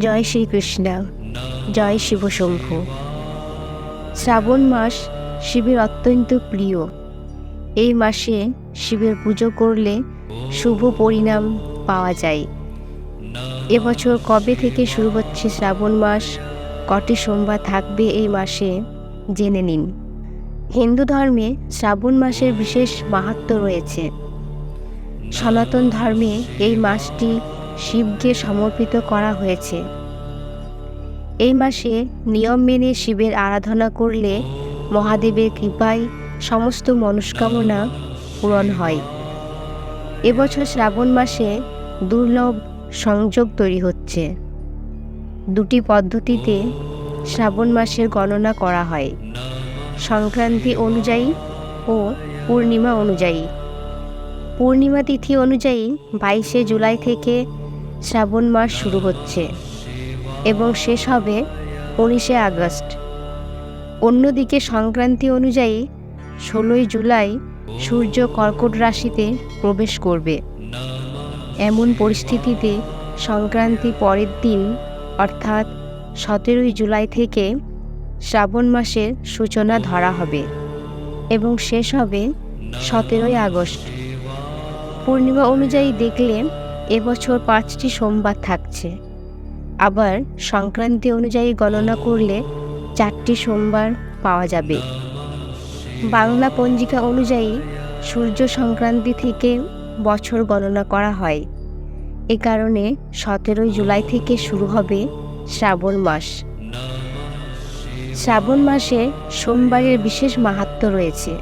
জয় শ্রীকৃষ্ণ, জয় শিবশম্ভু শ্রাবণ মাস শিবের অত্যন্ত প্রিয়। এই মাসে শিবের পুজো করলে শুভ পরিণাম পাওয়া যায়। এবছর কবে থেকে শুরু হচ্ছে শ্রাবণ মাস? কটি সোমবার থাকবে এই মাসে? জেনে নিন। হিন্দু ধর্মে শ্রাবণ মাসের বিশেষ মাহাত্ম্য রয়েছে। সনাতন ধর্মে এই মাসটি শিবকে সমর্পিত করা হয়েছে। এই মাসে নিয়ম মেনে শিবের আরাধনা করলে মহাদেবের কৃপায় সমস্ত মনস্কামনা পূরণ হয়। এবছর শ্রাবণ মাসে দুর্লভ সংযোগ তৈরি হচ্ছে। দুটি পদ্ধতিতে শ্রাবণ মাসের গণনা করা হয়। সংক্রান্তি অনুযায়ী ও পূর্ণিমা অনুযায়ী। পূর্ণিমা তিথি অনুযায়ী বাইশে জুলাই থেকে শ্রাবণ মাস শুরু হচ্ছে এবং শেষ হবে উনিশে আগস্ট। অন্যদিকে সংক্রান্তি অনুযায়ী ষোলোই জুলাই সূর্য কর্কট রাশিতে প্রবেশ করবে। এমন পরিস্থিতিতে সংক্রান্তি পরের দিন, অর্থাৎ সতেরোই জুলাই থেকে শ্রাবণ মাসের সূচনা ধরা হবে এবং শেষ হবে সতেরোই আগস্ট। পূর্ণিমা অনুযায়ী দেখলে এবছর পাঁচটি সোমবার থাকছে। আবার সংক্রান্তি অনুযায়ী গণনা করলে চারটি সোমবার পাওয়া যাবে। বাংলা পঞ্জিকা অনুযায়ী সূর্য সংক্রান্তি থেকে বছর গণনা করা হয়। এ কারণে সতেরোই জুলাই থেকে শুরু হবে শ্রাবণ মাস। শ্রাবণ মাসে সোমবারের বিশেষ মাহাত্ম্য রয়েছে।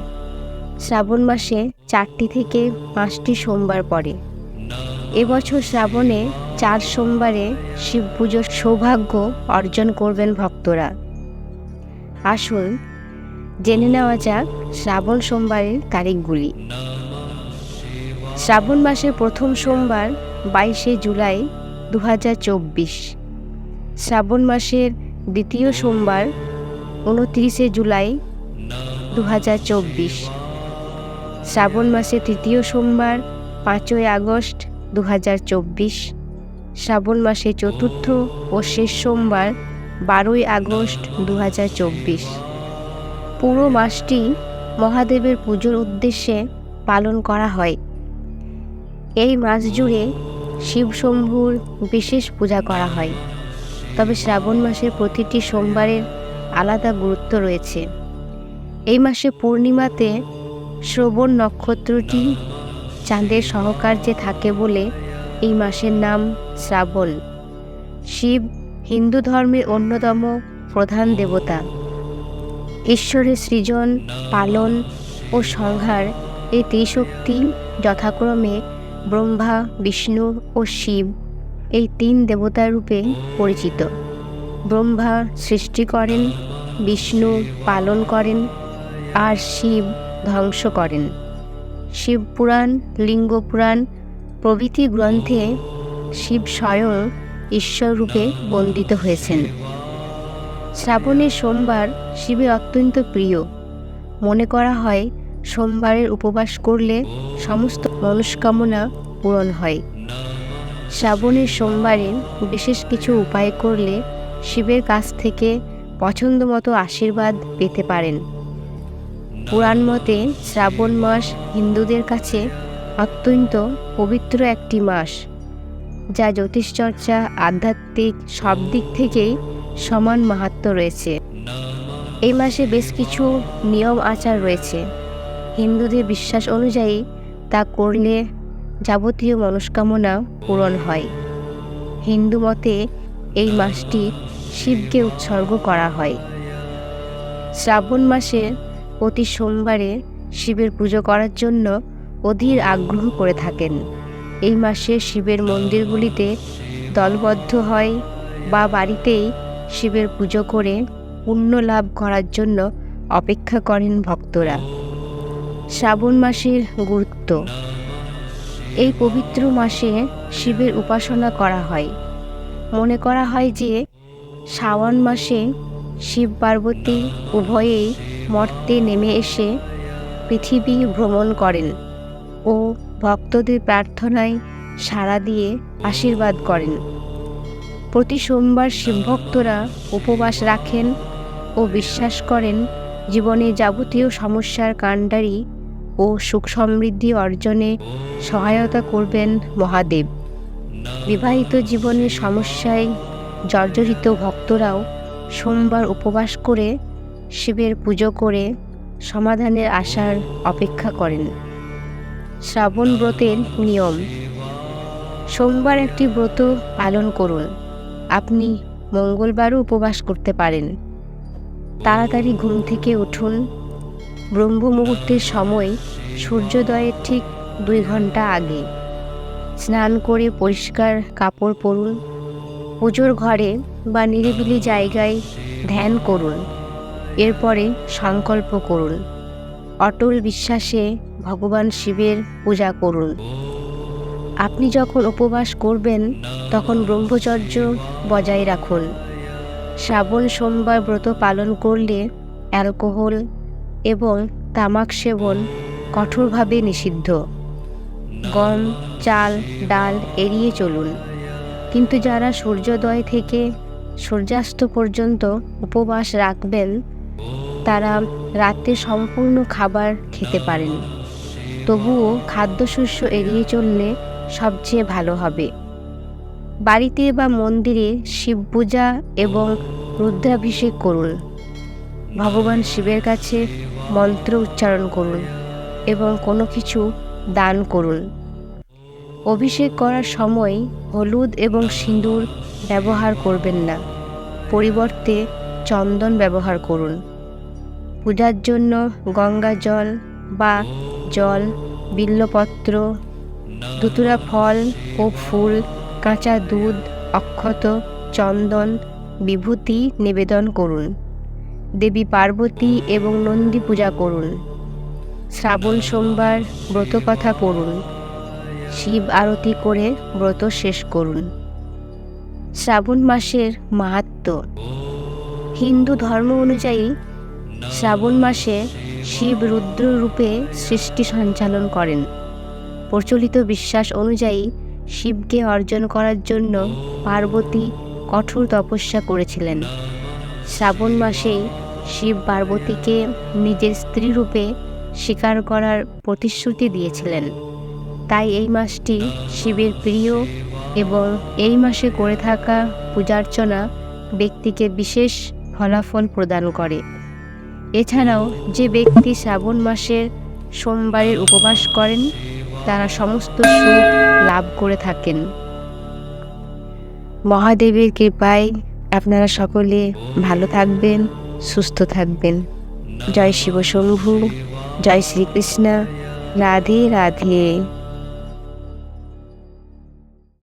শ্রাবণ মাসে চারটি থেকে পাঁচটি সোমবার পড়ে। এবছর শ্রাবণে চার সোমবারে শিব পুজোর সৌভাগ্য অর্জন করবেন ভক্তরা। আসুন, জেনে নেওয়া যাক শ্রাবণ সোমবারের তারিখগুলি। শ্রাবণ মাসের প্রথম সোমবার, বাইশে জুলাই দু হাজার চব্বিশ। শ্রাবণ মাসের দ্বিতীয় সোমবার, উনত্রিশে জুলাই দু হাজার চব্বিশ। শ্রাবণ মাসের তৃতীয় সোমবার, পাঁচই আগস্ট দু হাজার চব্বিশ শ্রাবণ মাসে চতুর্থ ও শেষ সোমবার বারোই আগস্ট দু হাজার চব্বিশ। পুরো মাসটি মহাদেবের পুজোর উদ্দেশ্যে পালন করা হয়। এই মাস জুড়ে শিবশম্ভুর বিশেষ পূজা করা হয়। তবে শ্রাবণ মাসের প্রতিটি সোমবারের আলাদা গুরুত্ব রয়েছে। এই মাসে পূর্ণিমাতে শ্রবণ নক্ষত্রটি চাঁদের সহকার্যে থাকে বলে এই মাসের নাম শ্রাবণ। শিব হিন্দু ধর্মের অন্যতম প্রধান দেবতা। ঈশ্বরের সৃজন, পালন ও সংহার এই ত্রিশক্তি যথাক্রমে ব্রহ্মা, বিষ্ণু ও শিব এই তিন দেবতার রূপে পরিচিত। ব্রহ্মা সৃষ্টি করেন, বিষ্ণু পালন করেন, আর শিব ধ্বংস করেন। শিবপুরাণ, লিঙ্গপুরাণ প্রভৃতি গ্রন্থে শিব স্বয়ং ঈশ্বররূপে বন্দিত হয়েছেন। শ্রাবণের সোমবার শিবের অত্যন্ত প্রিয়। মনে করা হয়, সোমবারের উপবাস করলে সমস্ত মনস্কামনা পূরণ হয়। শ্রাবণের সোমবারে বিশেষ কিছু উপায় করলে শিবের কাছ থেকে পছন্দ মতো আশীর্বাদ পেতে পারেন। পুরাণ মতে শ্রাবণ মাস হিন্দুদের কাছে অত্যন্ত পবিত্র একটি মাস, যা জ্যোতিষচর্চা, আধ্যাত্মিক সব দিক থেকেই সমান মাহাত্ম রয়েছে। এই মাসে বেশ কিছু নিয়ম আচার রয়েছে। হিন্দুদের বিশ্বাস অনুযায়ী তা করলে যাবতীয় মনস্কামনা পূরণ হয়। হিন্দু মতে এই মাসটি শিবকে উৎসর্গ করা হয়। শ্রাবণ মাসের প্রতি সোমবারে শিবের পুজো করার জন্য অধীর আগ্রহ করে থাকেন। এই মাসে শিবের মন্দিরগুলিতে দলবদ্ধ হয় বা বাড়িতেই শিবের পুজো করে পুণ্য লাভ করার জন্য অপেক্ষা করেন ভক্তরা। শ্রাবণ মাসের গুরুত্ব। এই পবিত্র মাসে শিবের উপাসনা করা হয়। মনে করা হয় যে শ্রাবণ মাসে শিব পার্বতী উভয়েই মর্তে নেমে এসে পৃথিবী ভ্রমণ করেন ও ভক্তদের প্রার্থনায় সাড়া দিয়ে আশীর্বাদ করেন। প্রতি সোমবার শিবভক্তরা উপবাস রাখেন ও বিশ্বাস করেন জীবনে যাবতীয় সমস্যার কাণ্ডারি ও সুখ সমৃদ্ধি অর্জনে সহায়তা করবেন মহাদেব। বিবাহিত জীবনের সমস্যায় জর্জরিত ভক্তরাও সোমবার উপবাস করে শিবের পুজো করে সমাধানের আশার অপেক্ষা করেন। শ্রাবণ ব্রতের নিয়ম। সোমবার একটি ব্রত পালন করুন। আপনি মঙ্গলবারও উপবাস করতে পারেন। তাড়াতাড়ি ঘুম থেকে উঠুন। ব্রহ্ম মুহূর্তের সময় সূর্যোদয়ের ঠিক দুই ঘণ্টা আগে। স্নান করে পরিষ্কার কাপড় পরুন। পুজোর ঘরে বা নিরিবিলি জায়গায় ধ্যান করুন। এরপরে সংকল্প করুন। অটল বিশ্বাসে ভগবান শিবের পূজা করুন। আপনি যখন উপবাস করবেন, তখন ব্রহ্মচর্য বজায় রাখুন। শ্রাবণ, সোমবার ব্রত পালন করলে অ্যালকোহল এবং তামাক সেবন কঠোরভাবে নিষিদ্ধ। গম, চাল, ডাল এড়িয়ে চলুন। কিন্তু যারা সূর্যোদয় থেকে সূর্যাস্ত পর্যন্ত উপবাস রাখবেন তারা রাতে সম্পূর্ণ খাবার খেতে পারেন। তবুও খাদ্যশস্য এড়িয়ে চললে সবচেয়ে ভালো হবে। বাড়িতে বা মন্দিরে শিব পূজা এবং রুদ্রাভিষেক করুন। ভগবান শিবের কাছে মন্ত্র উচ্চারণ করুন এবং কোনো কিছু দান করুন। অভিষেক করার সময় হলুদ এবং সিঁদুর ব্যবহার করবেন না। পরিবর্তে চন্দন ব্যবহার করুন। পূজার জন্য গঙ্গা জল বা জল, বিল্লপত্র দুতুরা ফল ও ফুল, কাঁচা দুধ, অক্ষত, চন্দন, বিভূতি নিবেদন করুন। দেবী পার্বতী এবং নন্দী পূজা করুন। শ্রাবণ, সোমবার ব্রতকথা পড়ুন। শিব আরতি করে ব্রত শেষ করুন। শ্রাবণ মাসের মাহাত্ম্য হিন্দু ধর্ম অনুযায়ী শ্রাবণ মাসে শিব রুদ্র রূপে সৃষ্টি সঞ্চালন করেন। প্রচলিত বিশ্বাস অনুযায়ী শিবকে অর্জন করার জন্য পার্বতী কঠোর তপস্যা করেছিলেন। শ্রাবণ মাসেই শিব পার্বতীকে নিজের স্ত্রী রূপে স্বীকার করার প্রতিশ্রুতি দিয়েছিলেন। তাই এই মাসটি শিবের প্রিয় এবং এই মাসে করে থাকা পূজার্চনা ব্যক্তিকে বিশেষ ফলাফল প্রদান করে। এছাড়াও যে ব্যক্তি শ্রাবণ মাসের সোমবারের উপবাস করেন, তারা সমস্ত সুখ লাভ করে থাকেন। মহাদেবের কৃপায় আপনারা সকলে ভালো থাকবেন, সুস্থ থাকবেন। জয় শিব শম্ভু জয় শ্রীকৃষ্ণ। রাধে রাধে।